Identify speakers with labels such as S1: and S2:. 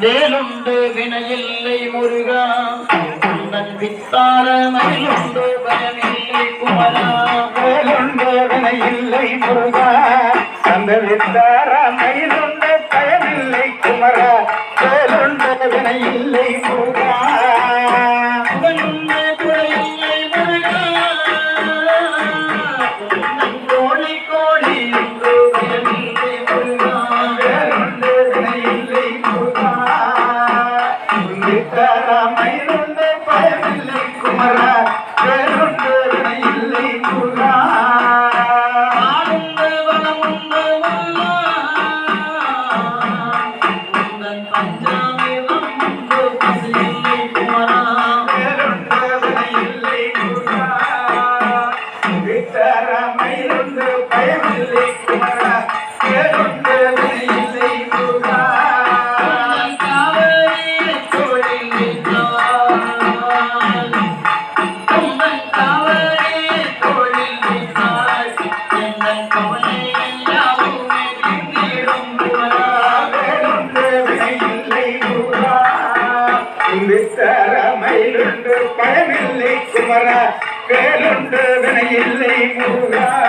S1: வேலுண்டு வினையில்லை முருகா. உந்தன் வித்தார மயிலுண்டு பயமில்லை குமரா.
S2: வேலுண்டு வினையில்லை முருகா. அந்த வித்தார மயிலுண்டு பயமில்லை குமரா. வேலுண்டு வினையில்லை மயிலுண்டு பயமில்லை குமரா வேலுண்டு வினையில்லை முருகா
S1: ஆளுண்டு வளமுண்டு பஞ்சாமிரம் உண்டு பசியில்லை குமரா.
S2: வேலுண்டு வினையில்லை முருகா வித்தார மயிலுண்டு வேலுண்டு குமரா வேலுண்டு வினையில்லை முருகா